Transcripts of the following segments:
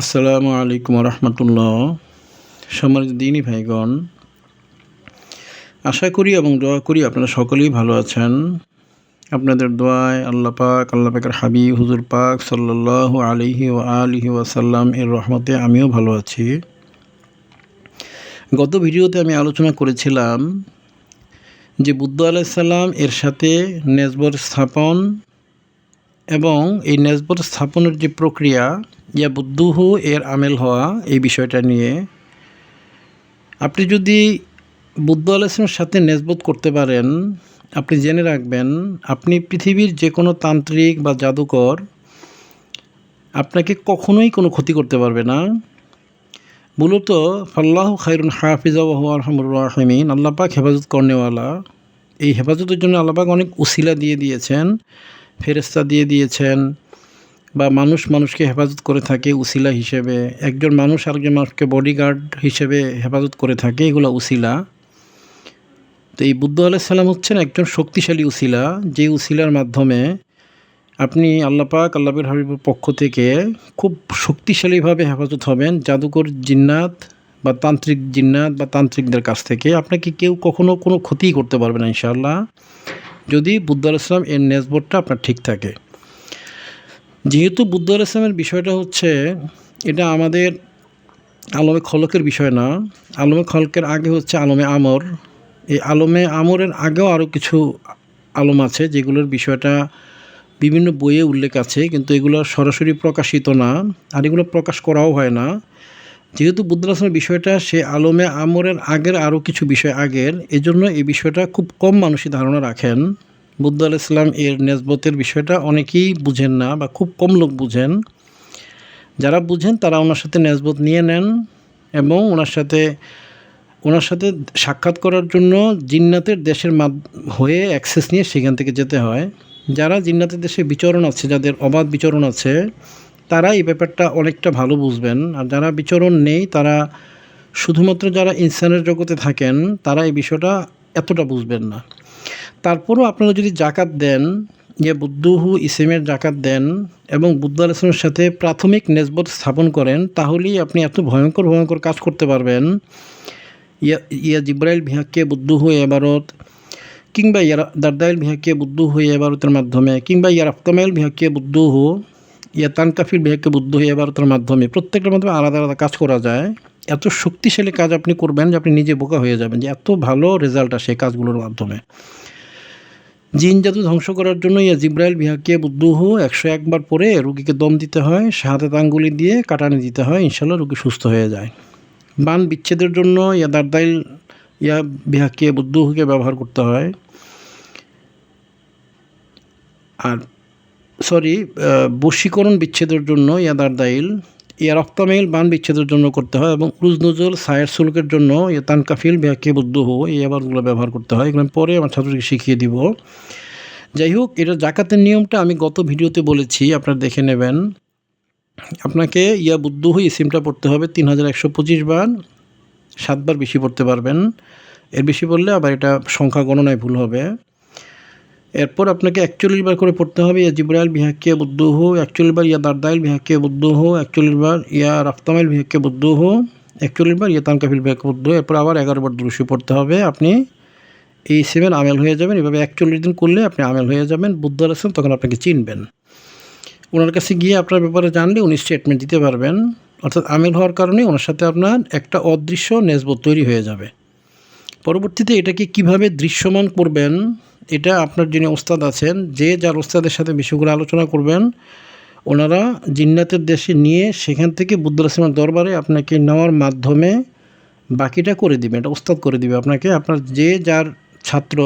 আসসালামু আলাইকুম রহমতুল্লাহ সম্মানিত দিনী ভাইগণ, আশা করি এবং দোয়া করি আপনারা সকলেই ভালো আছেন। আপনাদের দোয়ায় আল্লাহ পাক, আল্লাহ পাকের হাবি হুজুর পাক সাল্লাহ আলিহি ও আলিহি ওয়াসাল্লাম এর রহমতে আমিও ভালো আছি। গত ভিডিওতে আমি আলোচনা করেছিলাম যে বুদ্ধ আলাইসাল্লাম এর সাথে নেজবর স্থাপন এবং এই নেজবর স্থাপনের যে প্রক্রিয়া ইয়া বুদ্ধুহু এর আমেল হওয়া এই বিষয়টা নিয়ে আপনি যদি বুদ্ধ আলাইসলামের সাথে নেজবত করতে পারেন, আপনি জেনে রাখবেন, আপনি পৃথিবীর যে কোনো তান্ত্রিক বা জাদুকর আপনাকে কখনোই কোনো ক্ষতি করতে পারবে না। মূলত, ফাল্লাহ খাইরুন রাহমিন আল্লাপাক হেফাজত কর্নেওয়ালা। এই হেফাজতের জন্য আল্লাপাক অনেক উসিলা দিয়ে দিয়েছেন ফেরেস্তা দিয়ে দিয়েছেন। বা মানুষ মানুষকে হেফাজত করে থাকে উসিলা হিসেবে, একজন মানুষ আরেকজন মানুষকে বডিগার্ড হিসেবে হেফাজত করে থাকে, এগুলো উসিলা। তো এই বুদ্ধ আলাইসাল্লাম হচ্ছেন একজন শক্তিশালী উসিলা, যে উসিলার মাধ্যমে আপনি আল্লাপাক আল্লাপের হাবিবের পক্ষ থেকে খুব শক্তিশালীভাবে হেফাজত হবেন জাদুকর জিন্নাত বা তান্ত্রিক জিন্নাত বা তান্ত্রিকদের কাছ থেকে। আপনাকে কেউ কখনো কোনো ক্ষতিই করতে পারবে না, ইনশাআল্লাহ। যদি বুদ্ধ আলাইসলাম এর নেজবোর্ডটা আপনার ঠিক থাকে। যেহেতু বুদ্ধ আলাইসলামের বিষয়টা হচ্ছে, এটা আমাদের আলমে খলকের বিষয় না। আলমে খলকের আগে হচ্ছে আলমে আমর। এই আলমে আমরের আগেও আরও কিছু আলম আছে, যেগুলোর বিষয়টা বিভিন্ন বইয়ে উল্লেখ আছে, কিন্তু এগুলো সরাসরি প্রকাশিত না, আর এগুলো প্রকাশ করাও হয় না। যেহেতু বুদ্ধলাসনের বিষয়টা, সে আলমে আমরের আগের আরও কিছু বিষয় আগের, এজন্য এই বিষয়টা খুব কম মানুষই ধারণা রাখেন। বুদ্ধ আল ইসলাম এর নেজবতের বিষয়টা অনেকেই বুঝেন না বা খুব কম লোক বুঝেন। যারা বুঝেন, তারা ওনার সাথে নেজবত নিয়ে নেন এবং ওনার সাথে ওনার সাথে সাক্ষাৎ করার জন্য জিন্নাতের দেশের হয়ে অ্যাক্সেস নিয়ে সেখান থেকে যেতে হয়। যারা জিন্নাতের দেশে বিচরণ আছে, যাদের অবাধ বিচরণ আছে, তারা এই ব্যাপারটা অনেকটা ভালো বুঝবেন। আর যারা বিচরণ নেই, তারা শুধুমাত্র যারা ইনসানের জগতে থাকেন, তারা এই বিষয়টা এতটা বুঝবেন না। তারপরও আপনারা যদি জাকাত দেন, যে বুদ্ধহু ইসলামের জাকাত দেন এবং বুদ্ধ আলাইসলামের সাথে প্রাথমিক নেজবত স্থাপন করেন, তাহলেই আপনি এত ভয়ঙ্কর ভয়ঙ্কর কাজ করতে পারবেন। ইয়া জিব্রাইল বিহাক্কে হয়ে এবারত কিংবা ইয়ার, দারদাইল বিহাক্কে বুদ্ধহু এবারতের মাধ্যমে কিংবা ইয়ার আফতামাইল বিহাক্কে বুদ্ধহু, ইয়া তানকাফির বিহাক্কে বুদ্ধহু এবারতের মাধ্যমে প্রত্যেকটার মাধ্যমে আলাদা আলাদা কাজ করা যায়। এত শক্তিশালী কাজ আপনি করবেন যে আপনি নিজে বোকা হয়ে যাবেন যে এত ভালো রেজাল্ট আসে কাজগুলোর মাধ্যমে। জিন জাদু ধ্বংস করার জন্য ইয়া জিব্রাইল বিহাকে বুদ্ধুহু একশো একবার পরে রুগীকে দম দিতে হয় শাহাদাত আঙ্গুলি দিয়ে কাটানি দিতে হয়, ইনশাল্লাহ রুগী সুস্থ হয়ে যায়। বান বিচ্ছেদের জন্য ইয়া দারদাইল, ইয়া বিহাকে বুদ্ধুহুকে ব্যবহার করতে হয়। আর সরি বশীকরণ বিচ্ছেদের জন্য ইয়া দারদাইল ইয়া রক্তামেল বান বিচ্ছেদের জন্য করতে হয় এবং উরুজ নজল সায়ের সুলকের জন্য ইয়া তানকাফিল ব্যাকে বুদ্ধ হো, এই আবারগুলো ব্যবহার করতে হয়। এগুলো পরে আমার ছাত্রকে শিখিয়ে দিব। যাই হোক, এটা জাকাতের নিয়মটা আমি গত ভিডিওতে বলেছি, আপনারা দেখে নেবেন। আপনাকে ইয়া বুদ্ধ হই সিমটা পড়তে হবে তিন হাজার একশো পঁচিশ বার সাতবার বেশি পড়তে পারবেন। এর বেশি পড়লে আবার এটা সংখ্যা গণনায় ভুল হবে। এরপর আপনাকে একচল্লিশ বার করে পড়তে হবে, ইয়া জিব্রাইল বিহাক্কে বুদ্ধহু একচল্লিশ বার ইয়া দারদাইল বিহাক্কে বুদ্ধহু একচল্লিশ বার ইয়া রাফতামাইল বিহাক্কে বুদ্ধহু একচল্লিশ বার ইয়া তানকাফিল বিহাক্কে বুদ্ধ এরপর আবার এগারো বার দুরুশি পড়তে হবে। আপনি এই সেভেন আমেল হয়ে যাবেন, এভাবে একচল্লিশ দিন করলে আপনি আমেল হয়ে যাবেন বুদ্ধ আছেন তখন আপনাকে চিনবেন। ওনার কাছে গিয়ে আপনার ব্যাপারে জানলে উনি স্টেটমেন্ট দিতে পারবেন। অর্থাৎ আমেল হওয়ার কারণে ওনার সাথে আপনার একটা অদৃশ্য নেজবত তৈরি হয়ে যাবে। পরবর্তীতে এটাকে কীভাবে দৃশ্যমান করবেন এটা আপনার যিনি ওস্তাদ আছেন, যে যার ওস্তাদের সাথে বিষয়গুলো আলোচনা করবেন, ওনারা জিন্নাতের দেশে নিয়ে সেখান থেকে বুদ্ধ আসলামের দরবারে আপনাকে নেওয়ার মাধ্যমে বাকিটা করে দিবে, এটা ওস্তাদ করে দিবে আপনাকে। আপনার যে যার ছাত্র,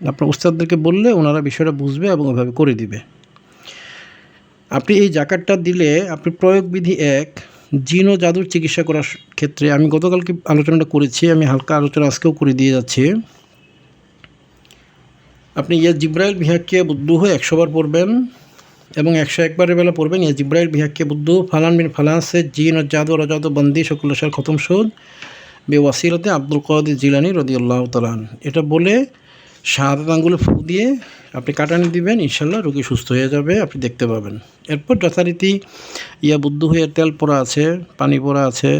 আপনার ওস্তাদদেরকে বললে ওনারা বিষয়টা বুঝবে এবং ওইভাবে করে দিবে। আপনি এই জাকাতটা দিলে আপনি প্রয়োগবিধি এক, জিন ও জাদুর চিকিৎসা করার ক্ষেত্রে আমি গতকালকে আলোচনাটা করেছি, আমি হালকা আলোচনা আজকেও করে দিয়ে যাচ্ছি। আপনি ইয়া জিব্রাইল বিহাক্কে বুদ্ধ হয়ে একশোবার পড়বেন এবং একশো একবারের বেলা পড়বেন। ইয়া জিব্রাইল বিহাক্কে বুদ্ধ, ফালান বিন ফালান সে জিন ও জাদু রজাদ বন্দি সকলেশ্বর খতম সুদ বে ওয়াসিলতে আব্দুল কদির জিলানি রদি আল্লাহ তালান এটা বলে শাহাদাত আঙ্গুলে ফু দিয়ে আপনি কাটানি দিবেন ইনশাল্লাহ রোগী সুস্থ হয়ে যাবে, আপনি দেখতে পাবেন। এরপর যথারীতি ইয়া বুদ্ধ হয়ে তেল পোড়া আছে, পানি পোড়া আছে,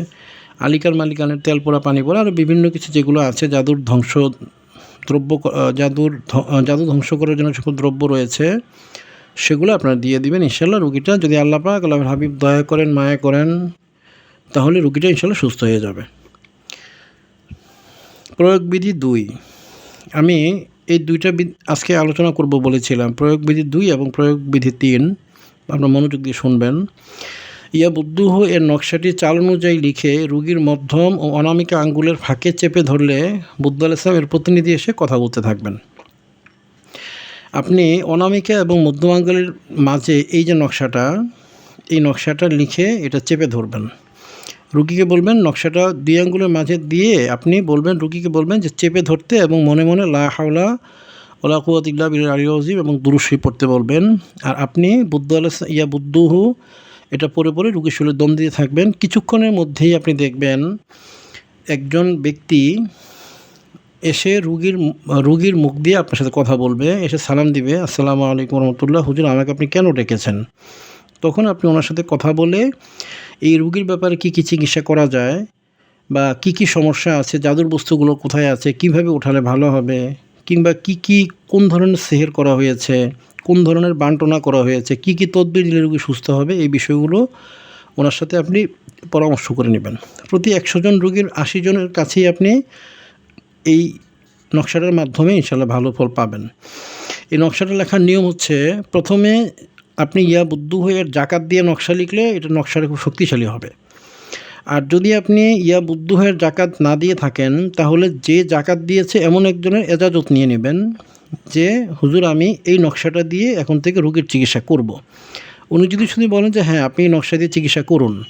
আলিকার মালিকানের তেল পোড়া, পানি পোড়া, আর বিভিন্ন কিছু যেগুলো আছে, জাদুর ধ্বংস দ্রব্য জাদুর জাদু ধ্বংস করার জন্য সকল দ্রব্য রয়েছে, সেগুলো আপনারা দিয়ে দিবেন ইনশাল্লাহ রুগীটা যদি আল্লাহ পাক আল্লাহর হাবিব দয়া করেন, মায়া করেন, তাহলে রুগীটা ইনশাল্লাহ সুস্থ হয়ে যাবে। প্রয়োগবিধি দুই, আমি এই দুইটা আজকে আলোচনা করব বলেছিলাম, প্রয়োগবিধি দুই এবং প্রয়োগবিধি তিন, আপনার মনোযোগ দিয়ে শুনবেন। ইয়া বুদ্ধুহ এর নকশাটি চাল অনুযায়ী লিখে রুগীর মধ্যম ও অনামিকা আঙ্গুলের ফাঁকে চেপে ধরলে বুদ্ধ এর প্রতিনিধি এসে কথা বলতে থাকবেন। আপনি অনামিকা এবং মধ্যম আঙ্গুলের মাঝে এই যে নকশাটা, এই নকশাটা লিখে এটা চেপে ধরবেন। রুগীকে বলবেন, নকশাটা দুই আঙ্গুলের মাঝে দিয়ে আপনি বলবেন, রুগীকে বলবেন যে চেপে ধরতে এবং মনে মনে লা হাওলা ওলা কুয়াতিল্লা বিল আলী এবং দুরুশি পড়তে বলবেন। আর আপনি বুদ্ধ আল ইয়া বুদ্ধহু এটা পরে পরে রুগীর শরীরে দম দিয়ে থাকবেন। কিছুক্ষণের মধ্যেই আপনি দেখবেন একজন ব্যক্তি এসে রুগীর রুগীর মুখ দিয়ে আপনার সাথে কথা বলবে, এসে সালাম দিবে, আসসালামু আলাইকুম রহমতুল্লাহ, হুজুর আমাকে আপনি কেন ডেকেছেন? তখন আপনি ওনার সাথে কথা বলে এই রুগীর ব্যাপারে কী কী চিকিৎসা করা যায় বা কি কি সমস্যা আছে, জাদুর বস্তুগুলো কোথায় আছে, কীভাবে উঠালে ভালো হবে, কিংবা কি কি, কোন ধরনের সেহের করা হয়েছে কোন ধরনের বান্টনা করা হয়েছে, কি কি তদবির নিলে রুগী সুস্থ হবে, এই বিষয়গুলো ওনার সাথে আপনি পরামর্শ করে নেবেন। প্রতি একশো জন রুগীর আশি জনের কাছেই আপনি এই নকশাটার মাধ্যমে ইনশাল্লাহ ভালো ফল পাবেন। এই নকশাটা লেখার নিয়ম হচ্ছে, প্রথমে আপনি ইয়া বুদ্ধু হয়ে জাকাত দিয়ে নকশা লিখলে এটা নকশাটা খুব শক্তিশালী হবে। আর যদি আপনি ইয়া বুদ্ধ হয়ে জাকাত না দিয়ে থাকেন, তাহলে যে জাকাত দিয়েছে এমন একজনের এজাজত নিয়ে নেবেন। যে, হুজুর, আমি এই নকশাটা দিয়ে এখন থেকে রোগীর চিকিৎসা করব। উনি যদি শুধু বলেন যে হ্যাঁ আপনি এই নকশা দিয়ে চিকিৎসা করুন,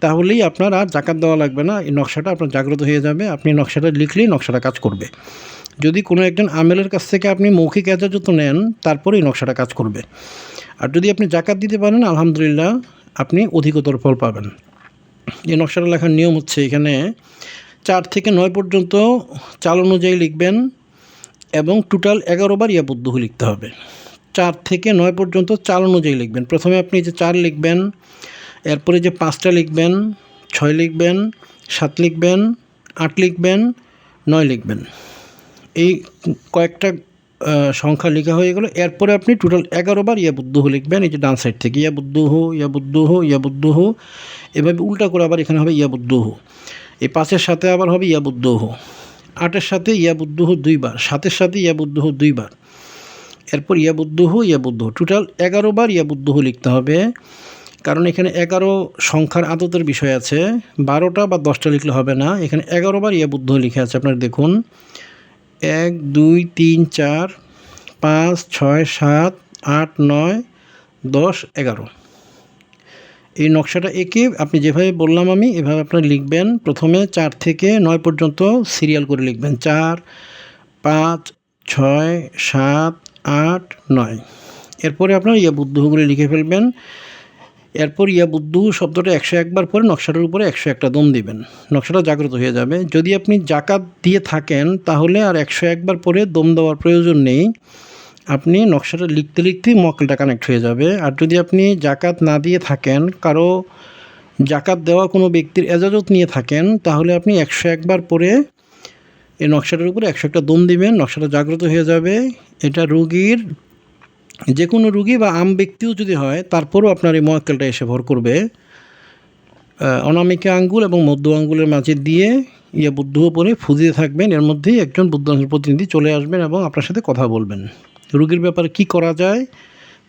তাহলেই আপনার আর জাকাত দেওয়া লাগবে না। এই নকশাটা আপনার জাগ্রত হয়ে যাবে। আপনি নকশাটা লিখলেই নকশাটা কাজ করবে। যদি কোনো একজন আমেলের কাছ থেকে আপনি মৌখিক এজাজত নেন তারপরে এই নকশাটা কাজ করবে। আর যদি আপনি জাকাত দিতে পারেন, আলহামদুলিল্লাহ, আপনি অধিকতর ফল পাবেন। এই নকশাটা লেখার নিয়ম হচ্ছে এখানে চার থেকে নয় পর্যন্ত চাল অনুযায়ী লিখবেন। এবং টোটাল এগারো বার ইয়া বুদ্ধ লিখতে হবে। চার থেকে নয় পর্যন্ত চাল অনুযায়ী লিখবেন। প্রথমে আপনি যে চার লিখবেন, এরপরে যে পাঁচটা লিখবেন, ছয় লিখবেন, সাত লিখবেন, আট লিখবেন, নয় লিখবেন। এই কয়েকটা সংখ্যা লেখা হয়ে গেল। এরপরে আপনি টোটাল এগারো বার ইয়া বুদ্ধ লিখবেন। এই যে ডান সাইড থেকে ইয়া বুদ্ধ হো এভাবে উল্টা করে আবার এখানে হবে ইয়া বুদ্ধ হো। এই পাঁচের সাথে আবার হবে ইয়া বুদ্ধ হো। আটের সাথে ইয়া বুদ্ধ হো দুইবার, সাতের সাথে ইয়া বুদ্ধ হো দুইবার। এরপর ইয়া বুদ্ধ হো ইয়া বুদ্ধ হো টোটাল এগারো বার ইয়া লিখতে হবে, কারণ এখানে এগারো সংখ্যার আদতের বিষয় আছে। বারোটা বা দশটা লিখলে হবে না। এখানে এগারো বার ইয়া লিখে আছে, আপনারা দেখুন। এক, দুই, তিন, চার, পাঁচ, ছয়, সাত, আট, নয়, দশ, এগারো। এই নকশাটা এঁকে আপনি যেভাবে বললাম আমি, এভাবে আপনারা লিখবেন। প্রথমে চার থেকে নয় পর্যন্ত সিরিয়াল করে লিখবেন। চার, পাঁচ, ছয়, সাত, আট, নয়। এরপরে আপনার ইয়া বুদ্ধগুলি লিখে ফেলবেন। এরপর ইয়া বুদ্ধ শব্দটা একশো একবার পরে নকশাটার উপরে একশো একটা দম দিবেন। নকশাটা জাগ্রত হয়ে যাবে। যদি আপনি জাকাত দিয়ে থাকেন, তাহলে আর একশো একবার পরে দম দেওয়ার প্রয়োজন নেই। আপনি নকশাটা লিখতে লিখতেই মক্কেলটা কানেক্ট হয়ে যাবে। আর যদি আপনি জাকাত না দিয়ে থাকেন, কারও জাকাত দেওয়া কোনো ব্যক্তির এজাজত নিয়ে থাকেন, তাহলে আপনি একশো একবার পরে এই নকশাটার উপরে একশো একটা দম দিবেন, নকশাটা জাগ্রত হয়ে যাবে। এটা রুগীর যে কোনো রুগী বা আম ব্যক্তিও যদি হয়, তারপরও আপনার এই মক্কেলটা এসে ভর করবে। অনামিকা আঙ্গুল এবং মধ্য আঙ্গুলের মাঝে দিয়ে ইয়ে বুদ্ধ পরে ফুদিয়ে থাকবেন। এর মধ্যেই একজন বুদ্ধ প্রতিনিধি চলে আসবেন এবং আপনার সাথে কথা বলবেন। রুগীর ব্যাপারে কি করা যায়,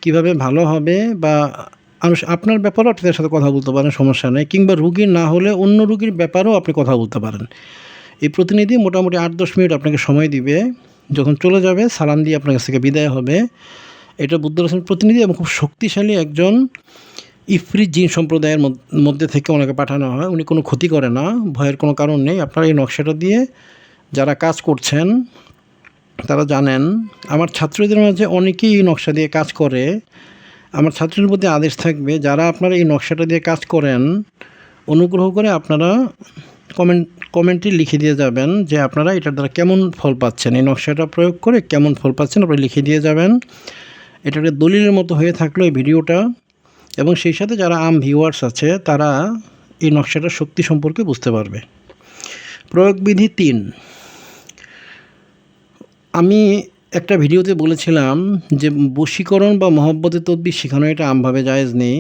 কীভাবে ভালো হবে বা আপনার ব্যাপারেও আপনি তার সাথে কথা বলতে পারেন, সমস্যা নেই। কিংবা রুগীর না হলে অন্য রুগীর ব্যাপারেও আপনি কথা বলতে পারেন। এই প্রতিনিধি মোটামুটি আট, দশ মিনিট আপনাকে সময় দিবে। যখন চলে যাবে, সালাম দিয়ে আপনার কাছ থেকে বিদায় হবে। এটা বুদ্ধ রসুলের প্রতিনিধি এবং খুব শক্তিশালী একজন ইফরি জিন সম্প্রদায়ের মধ্যে থেকে ওনাকে পাঠানো হয়। উনি কোনো ক্ষতি করে না, ভয়ের কোনো কারণ নেই। আপনার এই নকশাটা দিয়ে যারা কাজ করছেন তারা জানেন, আমার ছাত্রদের মাঝে অনেকেই এই নকশা দিয়ে কাজ করে। আমার ছাত্রদের প্রতি আদেশ থাকবে, যারা আপনারা এই নকশাটা দিয়ে কাজ করেন, অনুগ্রহ করে আপনারা কমেন্ট, কমেন্টে লিখে দিয়ে যাবেন যে আপনারা এটার দ্বারা কেমন ফল পাচ্ছেন। এই নকশাটা প্রয়োগ করে কেমন ফল পাচ্ছেন আপনারা লিখে দিয়ে যাবেন। এটা একটা দলিলের মতো হয়ে থাকল এই ভিডিওটা। এবং সেই সাথে যারা আম ভিউয়ার্স আছে, তারা এই নকশাটার শক্তি সম্পর্কে বুঝতে পারবে। প্রয়োগবিধি তিন। আমি একটা ভিডিওতে বলেছিলাম যে বশীকরণ বা মহব্বতের তদ্বির শেখানো এটা আমভাবে জায়েজ নেই।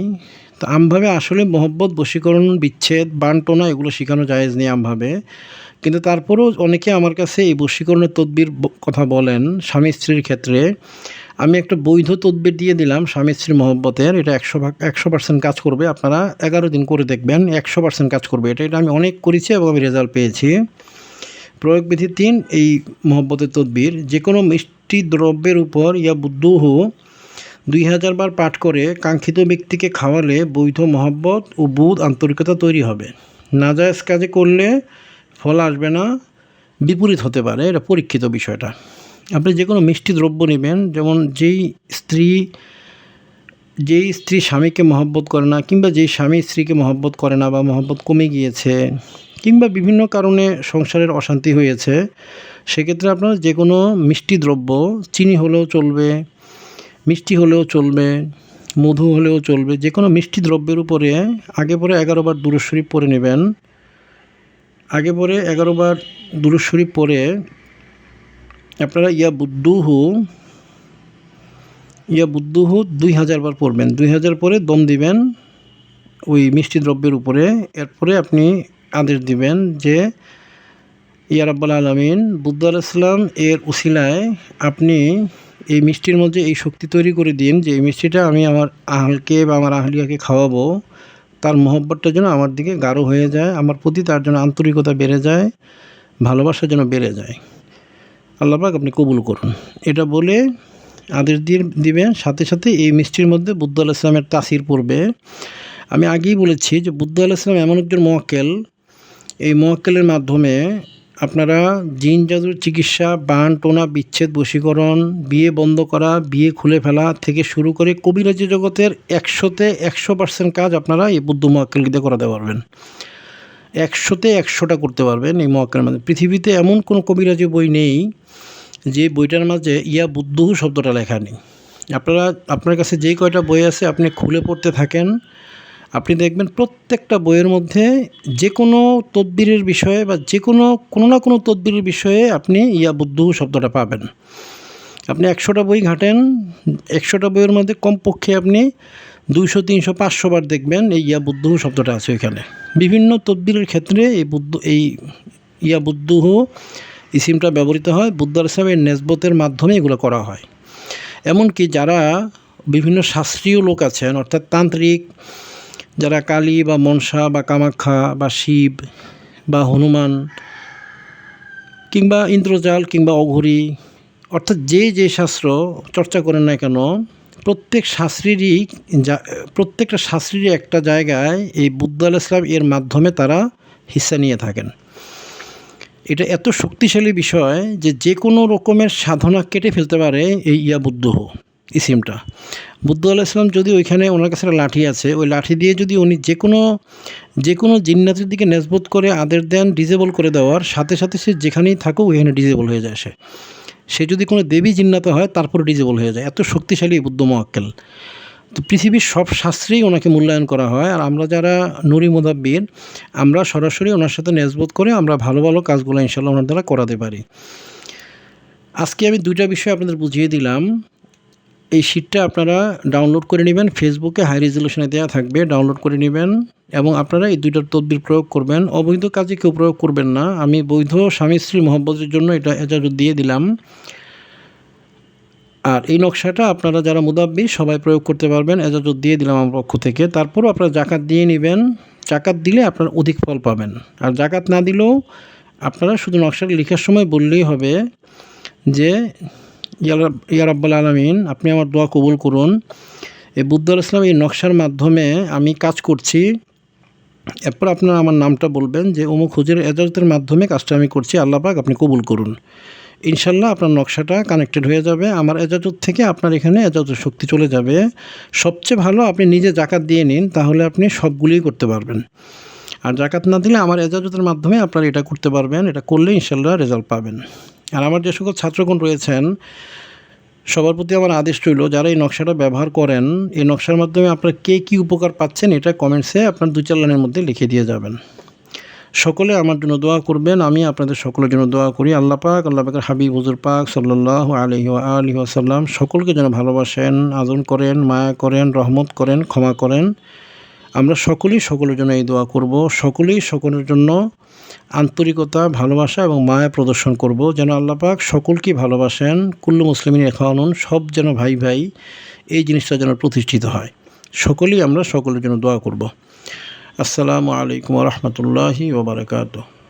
তো আমভাবে আসলে মহব্বত, বশীকরণ, বিচ্ছেদ, বানটোনা এগুলো শেখানো জায়েজ নেই আমভাবে। কিন্তু তারপরেও অনেকে আমার কাছে এই বশীকরণের তদ্বির কথা বলেন স্বামী স্ত্রীর ক্ষেত্রে। আমি একটা বৈধ তদ্বির দিয়ে দিলাম স্বামী স্ত্রী মহব্বতের। এটা একশো ভাগ, একশো পার্সেন্ট কাজ করবে। আপনারা এগারো দিন করে দেখবেন, একশো পার্সেন্ট কাজ করবে। এটা এটা আমি অনেক করেছি এবং আমি রেজাল্ট পেয়েছি। প্রয়োগবিধি তিন, এই মহব্বতের তদ্বির যে কোনো মিষ্টি দ্রব্যের উপর ইয়া বুদ্ধ বুদ্ধুহু দুই হাজার বার পাঠ করে কাঙ্ক্ষিত ব্যক্তিকে খাওয়ালে বৈধ মহব্বত ও বুধ আন্তরিকতা তৈরি হবে। নাজায়জ কাজে করলে ফল আসবে না, বিপরীত হতে পারে, এটা পরীক্ষিত বিষয়টা। আপনি যে কোনো মিষ্টি দ্রব্য নেবেন, যেমন যেই স্ত্রী যেই স্ত্রী স্বামীকে মহব্বত করে না, কিংবা যেই স্বামী স্ত্রীকে মহব্বত করে না বা মহব্বত কমে গিয়েছে কিংবা বিভিন্ন কারণে সংসারের অশান্তি হয়েছে, সেক্ষেত্রে আপনার যে কোনো মিষ্টি দ্রব্য, চিনি হলেও চলবে, মিষ্টি হলেও চলবে, মধু হলেও চলবে যে কোনো মিষ্টি দ্রব্যের উপরে আগে পরে এগারোবার দুরুদ শরীফ পরে নেবেন। আগে পরে এগারোবার দুরুদ শরীফ পরে আপনারা ইয়া বুদ্ধুহু ইয়া বুদ্ধুহু দুই বার পড়বেন দুই হাজার পরে দম দিবেন ওই মিষ্টি দ্রব্যের উপরে। এরপরে আপনি আদেশ দিবেন যে, ইয়া রাব্বাল আলমিন বুদ্ধ আলাইসলাম এর উসিলায় আপনি এই মিষ্টির মধ্যে এই শক্তি তৈরি করে দিন যে, এই মিষ্টিটা আমি আমার আহলকে বা আমার আহলিয়াকে খাওয়াবো। তার মহব্বতটা যেন আমার দিকে গাঢ় হয়ে যায়, আমার প্রতি তার জন্য আন্তরিকতা বেড়ে যায়, ভালোবাসা যেন বেড়ে যায়। আল্লাপাক আপনি কবুল করুন। এটা বলে আদেশ দিয়ে দিবেন, সাথে সাথে এই মিষ্টির মধ্যে বুদ্ধ আলাহ ইসলামের তাসির পড়বে। আমি আগেই বলেছি যে বুদ্ধ আলাহ ইসলাম এমন একজন মক্কেল এই মক্কেলের মাধ্যমে আপনারা জিন জাদুর চিকিৎসা, বান, টোনা, বিচ্ছেদ, বশীকরণ, বিয়ে বন্ধ করা, বিয়ে খুলে ফেলা থেকে শুরু করে কবিরাজি জগতের একশোতে একশো পার্সেন্ট কাজ আপনারা এই বুদ্ধ মক্কেলকে দিয়ে করাতে পারবেন। একশোতে একশোটা করতে পারবেন এই মক্কেলের মাধ্যমে। পৃথিবীতে এমন কোনো কবিরাজি বই নেই যে বইটার মাঝে ইয়া বুদ্ধহু শব্দটা লেখা নেই। আপনারা, আপনার কাছে যেই কয়টা বই আছে আপনি খুলে পড়তে থাকেন আপনি দেখবেন প্রত্যেকটা বইয়ের মধ্যে যে কোনো তদ্বিরের বিষয়ে বা যে কোনো কোনো না কোনো তদ্বিরের বিষয়ে আপনি ইয়া বুদ্ধহু শব্দটা পাবেন। আপনি একশোটা বই ঘাটেন, একশোটা বইয়ের মধ্যে কমপক্ষে আপনি দুইশো, তিনশো, পাঁচশো বার দেখবেন এই ইয়া বুদ্ধহু শব্দটা আছে ওইখানে। বিভিন্ন তদ্বিরের ক্ষেত্রে এই বুদ্ধ, এই ইয়া বুদ্ধহু ইসিমটা ব্যবহৃত হয়, বুদ্ধার ইসলামের নেসবতের মাধ্যমে এগুলো করা হয়। এমনকি যারা বিভিন্ন শাস্ত্রীয় লোক আছেন, অর্থাৎ তান্ত্রিক যারা কালী বা মনসা বা কামাখ্যা বা শিব বা হনুমান কিংবা ইন্দ্রজাল কিংবা অঘরী, অর্থাৎ যে যে শাস্ত্র চর্চা করেন না কেন, প্রত্যেক শাস্ত্রেরই প্রত্যেকটা শাস্ত্রেরই একটা জায়গায় এই বুদ্ধ আল ইসলাম এর মাধ্যমে তারা হিস্সা নিয়ে থাকেন। এটা এত শক্তিশালী বিষয় যে যে কোনো রকমের সাধনা কেটে ফেলতে পারে এই ইয়া বুদ্ধহ ইসিমটা। বুদ্ধ আলাহ ইসলাম যদি ওইখানে ওনার কাছে একটা লাঠি আছে, ওই লাঠি দিয়ে যদি উনি যে কোনো যে কোনো জিন্নাতের দিকে নেসবত করে আদের দেন ডিজেবল করে দেওয়ার, সাথে সাথে সে যেখানেই থাকুক ওইখানে ডিজেবল হয়ে যায় সে। সে যদি কোনো দেবী জিন্নাতে হয়, তারপরে ডিজেবল হয়ে যায়। এত শক্তিশালী বুদ্ধ মোয়াক্কেল। তো পৃথিবীর সব শাস্ত্রেই ওনাকে মূল্যায়ন করা হয়, আর আমরা যারা নুরি মোদাব্বির, আমরা সরাসরি ওনার সাথে নেসবত করে আমরা ভালো ভালো কাজগুলো ইনশাল্লাহ ওনার দ্বারা করাতে পারি। আজকে আমি দুইটা বিষয় আপনাদের বুঝিয়ে দিলাম। এই শিটটা আপনারা ডাউনলোড করে নেবেন। ফেসবুকে হাই রেজলিউশনে দেওয়া থাকবে ডাউনলোড করে নেবেন এবং আপনারা এই দুইটার তদবির প্রয়োগ করবেন। অবৈধ কাজে কেউ প্রয়োগ করবেন না। আমি বৈধ স্বামী স্ত্রী মহব্বতের জন্য এটা এজাজত দিয়ে দিলাম। আর এই নকশাটা আপনারা যারা মুদাব্বি, সবাই প্রয়োগ করতে পারবেন, এজাজত দিয়ে দিলাম আমার পক্ষ থেকে। তারপরও আপনারা জাকাত দিয়ে নেবেন। জাকাত দিলে আপনারা অধিক ফল পাবেন। আর জাকাত না দিলেও আপনারা শুধু নকশাটা লেখার সময় বললেই হবে যে ইয়া রাব্বাল আলমিন, আপনি আমার দোয়া কবুল করুন। এই বুদ্ধাল ইসলাম এই নকশার মাধ্যমে আমি কাজ করছি। এরপর আপনারা আমার নামটা বলবেন যে অমুক হুজুর এজাজতের মাধ্যমে কাজটা আমি করছি। আল্লাহ পাক আপনি কবুল করুন। ইনশাল্লাহ আপনার নকশাটা কানেক্টেড হয়ে যাবে। আমার এজাজত থেকে আপনার এখানে এজাজত শক্তি চলে যাবে। সবচেয়ে ভালো আপনি নিজে জাকাত দিয়ে নিন, তাহলে আপনি সবগুলোই করতে পারবেন। আর জাকাত না দিলে আমার এজাজতের মাধ্যমে আপনারা এটা করতে পারবেন। এটা করলে ইনশাল্লাহ রেজাল্ট পাবেন। আর আমার যে সকল ছাত্রগণ রয়েছেন, সবার প্রতি আমার আদেশ রইল, যারা এই নকশাটা ব্যবহার করেন, এই নকশার মাধ্যমে আপনারা কে কী উপকার পাচ্ছেন এটা কমেন্টসে আপনার দু চার লাইনের মধ্যে লিখে দিয়ে যাবেন। সকলে আমার জন্য দোয়া করবেন, আমি আপনাদের সকলের জন্য দোয়া করি। আল্লাহ পাক, আল্লাহ পাকের হাবিব, হুজুর পাক সাল্লাহ আলহি আলহি আসাল্লাম সকলকে যেন ভালোবাসেন আদর করেন, মায়া করেন, রহমত করেন, ক্ষমা করেন। আমরা সকলেই সকলের জন্য এই দোয়া করব, সকলেই সকলের জন্য আন্তরিকতা, ভালোবাসা এবং মায়া প্রদর্শন করব। যেন আল্লাহ পাক সকলকেই ভালোবাসেন, কুল্লু মুসলিমিন এখানুন সব যেন ভাই ভাই এই জিনিসটা যেন প্রতিষ্ঠিত হয়। সকলেই আমরা সকলের জন্য দোয়া করব। আসসালামু আলাইকুম রহমতুল্লাহি ওবরাকাতু